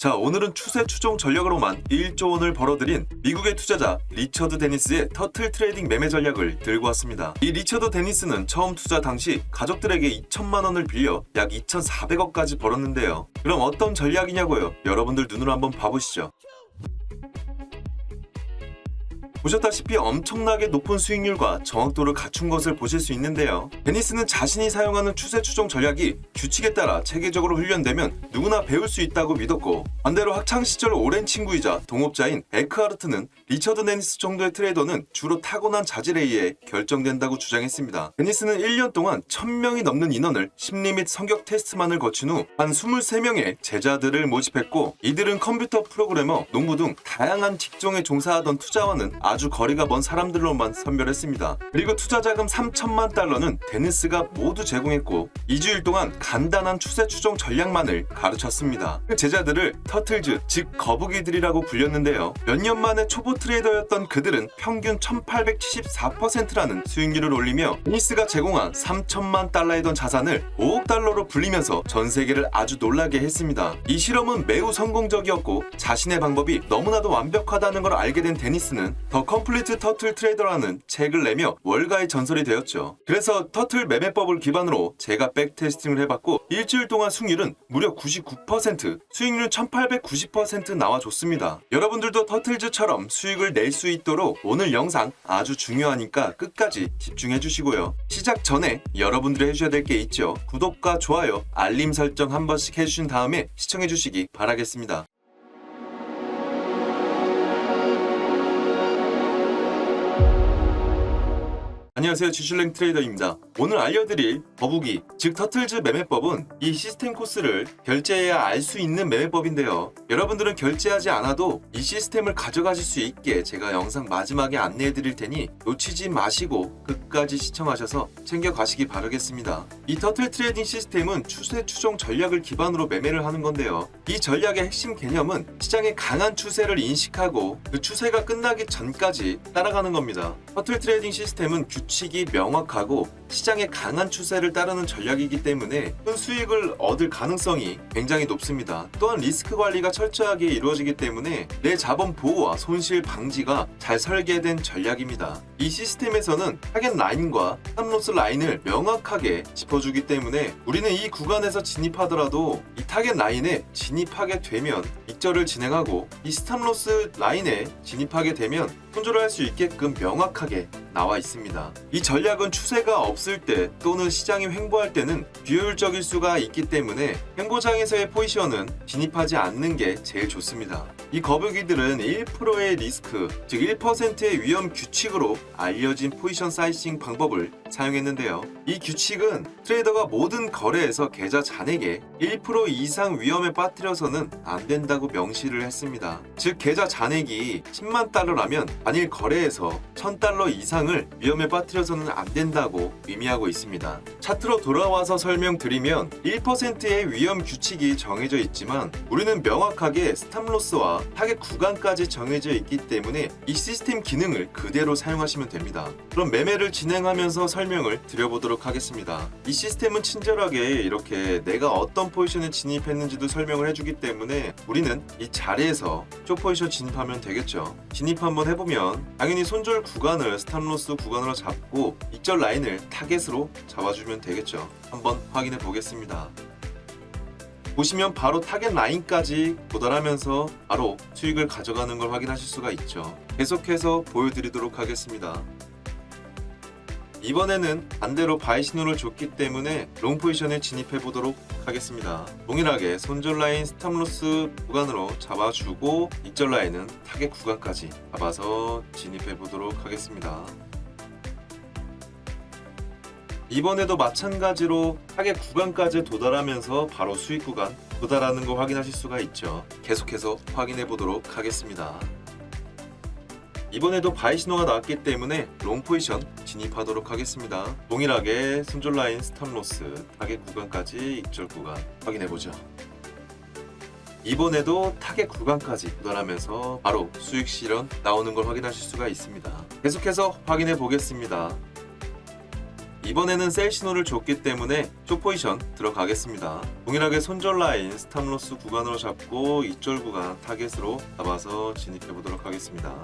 자, 오늘은 추세 추종 전략으로만 1조 원을 벌어들인 미국의 투자자 리처드 데니스의 터틀 트레이딩 매매 전략을 들고 왔습니다. 이 리처드 데니스는 처음 투자 당시 가족들에게 2천만 원을 빌려 약 2,400억까지 벌었는데요. 그럼 어떤 전략이냐고요? 여러분들 눈으로 한번 봐보시죠. 보셨다시피 엄청나게 높은 수익률과 정확도를 갖춘 것을 보실 수 있는데요. 데니스는 자신이 사용하는 추세 추종 전략이 규칙에 따라 체계적으로 훈련되면 누구나 배울 수 있다고 믿었고 반대로 학창 시절 오랜 친구이자 동업자인 에크하르트는 리처드 데니스 정도의 트레이더는 주로 타고난 자질에 의해 결정된다고 주장했습니다. 데니스는 1년 동안 1000명이 넘는 인원을 심리 및 성격 테스트만을 거친 후 한 23명의 제자들을 모집했고 이들은 컴퓨터 프로그래머, 농부 등 다양한 직종에 종사하던 투자와는 아주 거리가 먼 사람들로만 선별했습니다. 그리고 투자 자금 3천만 달러는 데니스가 모두 제공했고 2주일 동안 간단한 추세 추종 전략만을 가르쳤습니다. 그 제자들을 터틀즈, 즉 거북이들이라고 불렸는데요. 몇 년 만에 초보 트레이더였던 그들은 평균 1874%라는 수익률을 올리며 데니스가 제공한 3천만 달러이던 자산을 5억 달러로 불리면서 전 세계를 아주 놀라게 했습니다. 이 실험은 매우 성공적이었고 자신의 방법이 너무나도 완벽하다는 걸 알게 된 데니스는 더 컴플리트 터틀 트레이더라는 책을 내며 월가의 전설이 되었죠. 그래서 터틀 매매법을 기반으로 제가 백테스팅을 해봤고 일주일 동안 승률은 무려 99%, 수익률 1890% 나와줬습니다. 여러분들도 터틀즈처럼 수익을 낼 수 있도록 오늘 영상 아주 중요하니까 끝까지 집중해 주시고요. 시작 전에 여러분들이 해주셔야 될 게 있죠. 구독과 좋아요, 알림 설정 한 번씩 해주신 다음에 시청해 주시기 바라겠습니다. 안녕하세요 지슐랭 트레이더입니다. 오늘 알려드릴 거북이 즉 터틀즈 매매법은 이 시스템 코스를 결제해야 알 수 있는 매매법인데요. 여러분들은 결제하지 않아도 이 시스템을 가져가실 수 있게 제가 영상 마지막에 안내해 드릴 테니 놓치지 마시고 끝까지 시청하셔서 챙겨 가시기 바라겠습니다. 이 터틀 트레이딩 시스템은 추세 추종 전략을 기반으로 매매를 하는 건데요. 이 전략의 핵심 개념은 시장의 강한 추세를 인식하고 그 추세가 끝나기 전까지 따라가는 겁니다. 터틀 트레이딩 시스템은 규칙 이 명확하고 시장의 강한 추세를 따르는 전략이기 때문에 큰 수익을 얻을 가능성이 굉장히 높습니다. 또한 리스크 관리가 철저하게 이루어지기 때문에 내 자본 보호와 손실 방지가 잘 설계된 전략입니다. 이 시스템에서는 타겟 라인과 스탑로스 라인을 명확하게 짚어주기 때문에 우리는 이 구간에서 진입하더라도 이 타겟 라인에 진입하게 되면 익절을 진행하고 이 스탑로스 라인에 진입하게 되면 손절을 할수 있게끔 명확하게 나와 있습니다. 이 전략은 추세가 없을 때 또는 시장이 횡보할 때는 비효율적일 수가 있기 때문에 횡보장에서의 포지션은 진입하지 않는 게 제일 좋습니다. 이 거북이들은 1%의 리스크, 즉 1%의 위험 규칙으로 알려진 포지션 사이싱 방법을 사용했는데요. 이 규칙은 트레이더가 모든 거래에서 계좌 잔액의 1% 이상 위험에 빠뜨려서는 안 된다고 명시를 했습니다. 즉 계좌 잔액이 10만 달러라면 단일 거래에서 1000달러 이상을 위험에 빠뜨려서는 안 된다고 의미하고 있습니다. 차트로 돌아와서 설명드리면 1%의 위험 규칙이 정해져 있지만 우리는 명확하게 스탑로스와 타겟 구간까지 정해져 있기 때문에 이 시스템 기능을 그대로 사용하시면 됩니다. 그럼 매매를 진행하면서 설명을 드려보도록 하겠습니다. 이 시스템은 친절하게 이렇게 내가 어떤 포지션에 진입했는지도 설명을 해주기 때문에 우리는 이 자리에서 쇼 포지션 진입하면 되겠죠. 진입 한번 해보면 당연히 손절 구간을 스탑로스 구간으로 잡고 익절 라인을 타겟으로 잡아주면 되겠죠. 한번 확인해 보겠습니다. 보시면 바로 타겟 라인까지 도달하면서 바로 수익을 가져가는 걸 확인하실 수가 있죠. 계속해서 보여드리도록 하겠습니다. 이번에는 반대로 바이 신호를 줬기 때문에 롱 포지션에 진입해 보도록 하겠습니다. 동일하게 손절 라인 스탑로스 구간으로 잡아주고 익절 라인은 타겟 구간까지 잡아서 진입해 보도록 하겠습니다. 이번에도 마찬가지로 타겟 구간까지 도달하면서 바로 수익 구간 도달하는 거 확인하실 수가 있죠. 계속해서 확인해 보도록 하겠습니다. 이번에도 바이 신호가 나왔기 때문에 롱 포지션 진입하도록 하겠습니다. 동일하게 손절 라인 스탑 로스 타겟 구간까지 익절 구간 확인해 보죠. 이번에도 타겟 구간까지 도달하면서 바로 수익 실현 나오는 걸 확인하실 수가 있습니다. 계속해서 확인해 보겠습니다. 이번에는 셀 신호를 줬기 때문에 쇼 포지션 들어가겠습니다. 동일하게 손절 라인 스탑로스 구간으로 잡고 이절 구간 타겟으로 잡아서 진입해 보도록 하겠습니다.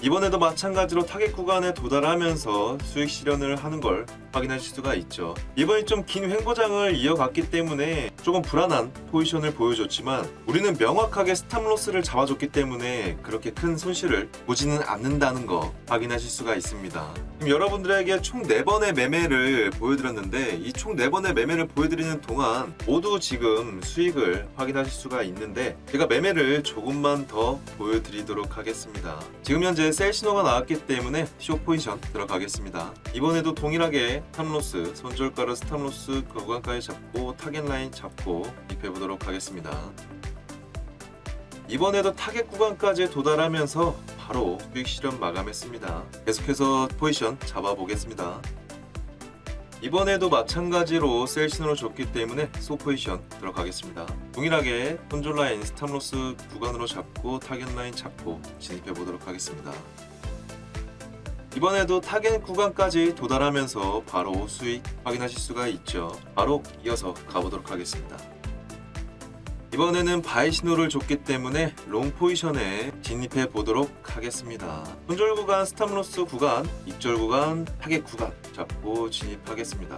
이번에도 마찬가지로 타겟 구간에 도달하면서 수익 실현을 하는 걸 확인하실 수가 있죠. 이번에 좀긴 횡보장을 이어갔기 때문에 조금 불안한 포지션을 보여줬지만 우리는 명확하게 스탑로스를 잡아줬기 때문에 그렇게 큰 손실을 보지는 않는다는 거 확인하실 수가 있습니다. 지금 여러분들에게 총 4번의 매매를 보여드렸는데 이 총 4번의 매매를 보여드리는 동안 모두 지금 수익을 확인하실 수가 있는데 제가 매매를 조금만 더 보여드리도록 하겠습니다. 지금 현재 셀 신호가 나왔기 때문에 쇼 포지션 들어가겠습니다. 이번에도 동일하게 스 탑로스, 손절가를 스탑로스 그 구간까지 잡고 타겟 라인 잡고 입해 보도록 하겠습니다. 이번에도 타겟 구간까지 도달하면서 바로 수익 실현 마감했습니다. 계속해서 포지션 잡아보겠습니다. 이번에도 마찬가지로 셀 신호를 줬기 때문에 소 포지션 들어가겠습니다. 동일하게 손절 라인 스탑로스 구간으로 잡고 타겟 라인 잡고 진입해 보도록 하겠습니다. 이번에도 타겟 구간까지 도달하면서 바로 수익 확인하실 수가 있죠. 바로 이어서 가보도록 하겠습니다. 이번에는 바이 신호를 줬기 때문에 롱 포지션에 진입해 보도록 하겠습니다. 손절 구간, 스탑로스 구간, 익절 구간, 타겟 구간 잡고 진입하겠습니다.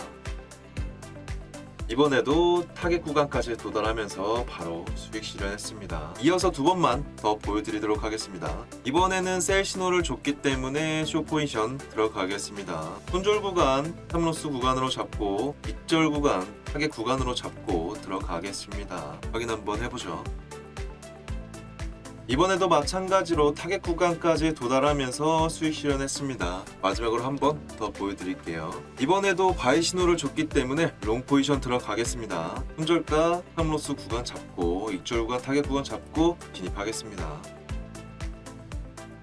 이번에도 타겟 구간까지 도달하면서 바로 수익 실현했습니다. 이어서 두 번만 더 보여드리도록 하겠습니다. 이번에는 셀 신호를 줬기 때문에 쇼 포지션 들어가겠습니다. 손절 구간, 스탑로스 구간으로 잡고 익절 구간, 타겟 구간으로 잡고 들어가겠습니다. 확인 한번 해보죠. 이번에도 마찬가지로 타겟 구간까지 도달하면서 수익 실현했습니다. 마지막으로 한 번 더 보여드릴게요. 이번에도 바이 신호를 줬기 때문에 롱 포지션 들어가겠습니다. 손절가, 텀로스 구간 잡고 익절 구간, 타겟 구간 잡고 진입하겠습니다.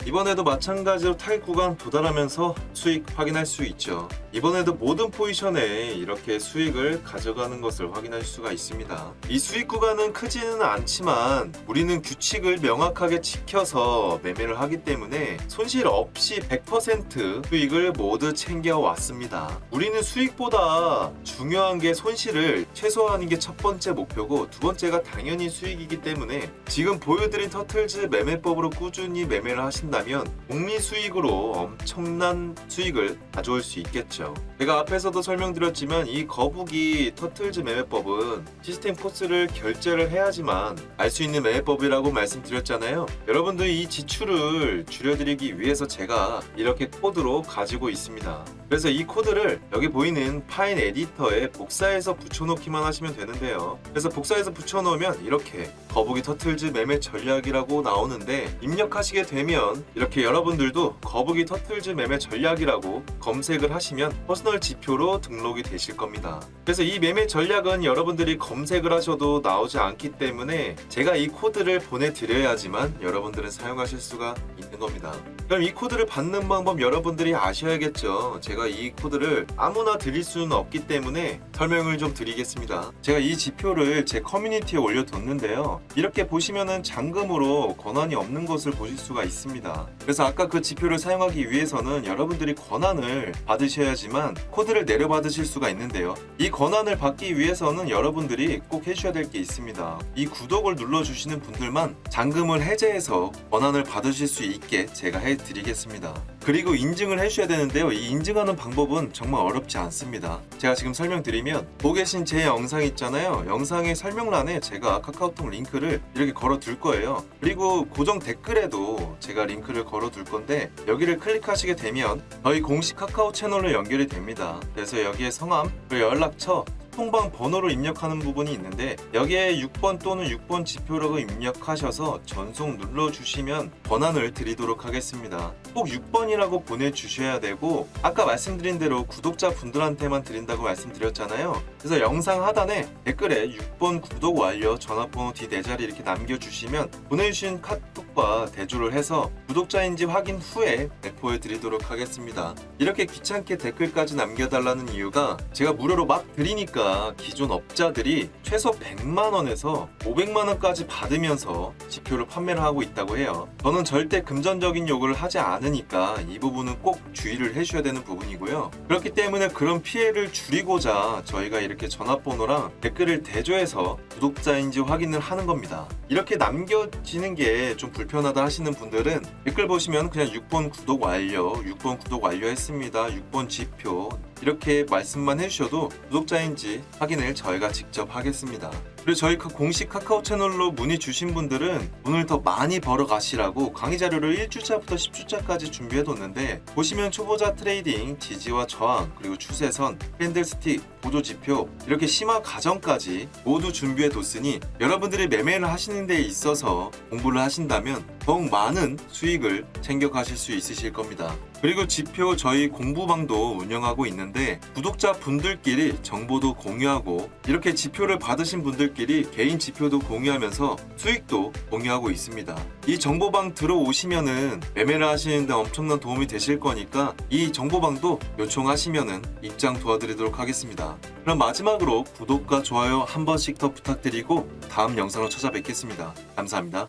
이번에도 마찬가지로 타겟 구간 도달하면서 수익 확인할 수 있죠. 이번에도 모든 포지션에 이렇게 수익을 가져가는 것을 확인할 수가 있습니다. 이 수익 구간은 크지는 않지만 우리는 규칙을 명확하게 지켜서 매매를 하기 때문에 손실 없이 100% 수익을 모두 챙겨왔습니다. 우리는 수익보다 중요한 게 손실을 최소화하는 게 첫 번째 목표고 두 번째가 당연히 수익이기 때문에 지금 보여드린 터틀즈 매매법으로 꾸준히 매매를 하신다 면 복리 수익으로 엄청난 수익을 가져올 수 있겠죠. 제가 앞에서도 설명드렸지만 이 거북이 터틀즈 매매법은 시스템 코스를 결제를 해야지만 알 수 있는 매매법이라고 말씀드렸잖아요. 여러분들이 이 지출을 줄여드리기 위해서 제가 이렇게 코드로 가지고 있습니다. 그래서 이 코드를 여기 보이는 파인 에디터에 복사해서 붙여놓기만 하시면 되는데요. 그래서 복사해서 붙여놓으면 이렇게 거북이 터틀즈 매매 전략이라고 나오는데 입력하시게 되면 이렇게 여러분들도 거북이 터틀즈 매매 전략이라고 검색을 하시면 퍼스널 지표로 등록이 되실 겁니다. 그래서 이 매매 전략은 여러분들이 검색을 하셔도 나오지 않기 때문에 제가 이 코드를 보내드려야지만 여러분들은 사용하실 수가 있는 겁니다. 그럼 이 코드를 받는 방법 여러분들이 아셔야겠죠. 제가 이 코드를 아무나 드릴 수는 없기 때문에 설명을 좀 드리겠습니다. 제가 이 지표를 제 커뮤니티에 올려뒀는데요. 이렇게 보시면은 잔금으로 권한이 없는 것을 보실 수가 있습니다. 그래서 아까 그 지표를 사용하기 위해서는 여러분들이 권한을 받으셔야지만 코드를 내려받으실 수가 있는데요. 이 권한을 받기 위해서는 여러분들이 꼭 해주셔야 될 게 있습니다. 이 구독을 눌러주시는 분들만 잔금을 해제해서 권한을 받으실 수 있게 제가 해드리겠습니다. 그리고 인증을 해주셔야 되는데요. 이 인증하는 방법은 정말 어렵지 않습니다. 제가 지금 설명드리면 보고 계신 제 영상 있잖아요. 영상의 설명란에 제가 카카오톡 링크를 이렇게 걸어 둘 거예요. 그리고 고정 댓글에도 제가 링크를 걸어 둘 건데 여기를 클릭하시게 되면 저희 공식 카카오 채널로 연결이 됩니다. 그래서 여기에 성함, 그리고 연락처, 통방 번호를 입력하는 부분이 있는데 여기에 6번 또는 6번 지표라고 입력하셔서 전송 눌러주시면 권한을 드리도록 하겠습니다. 꼭 6번이라고 보내주셔야 되고 아까 말씀드린 대로 구독자 분들한테만 드린다고 말씀드렸잖아요. 그래서 영상 하단에 댓글에 6번 구독 완료 전화번호 뒤 네 자리 이렇게 남겨주시면 보내주신 카톡과 대조를 해서 구독자인지 확인 후에 배포해 드리도록 하겠습니다. 이렇게 귀찮게 댓글까지 남겨달라는 이유가 제가 무료로 막 드리니까 기존 업자들이 최소 100만 원에서 500만 원까지 받으면서 지표를 판매를 하고 있다고 해요. 저는 절대 금전적인 요구를 하지 않으니까 이 부분은 꼭 주의를 해주셔야 되는 부분이고요. 그렇기 때문에 그런 피해를 줄이고자 저희가 이렇게 전화번호랑 댓글을 대조해서 구독자인지 확인을 하는 겁니다. 이렇게 남겨지는 게 좀 불편하다 하시는 분들은 댓글 보시면 그냥 6번 구독 완료, 6번 구독 완료했습니다, 6번 지표 이렇게 말씀만 해주셔도 구독자인지 확인을 저희가 직접 하겠습니다. 그리고 저희 그 공식 카카오 채널로 문의 주신 분들은 돈을 더 많이 벌어 가시라고 강의 자료를 1주차부터 10주차까지 준비해 뒀는데 보시면 초보자 트레이딩, 지지와 저항, 그리고 추세선, 캔들스틱, 보조 지표 이렇게 심화 과정까지 모두 준비해 뒀으니 여러분들이 매매를 하시는 데 있어서 공부를 하신다면 더욱 많은 수익을 챙겨 가실 수 있으실 겁니다. 그리고 지표 저희 공부방도 운영하고 있는데 구독자 분들끼리 정보도 공유하고 이렇게 지표를 받으신 분 들끼리 개인 지표도 공유하면서 수익도 공유하고 있습니다. 이 정보방 들어오시면은 매매를 하시는데 엄청난 도움이 되실 거니까 이 정보방도 요청하시면은 입장 도와드리도록 하겠습니다. 그럼 마지막으로 구독과 좋아요 한 번씩 더 부탁드리고 다음 영상으로 찾아뵙겠습니다. 감사합니다.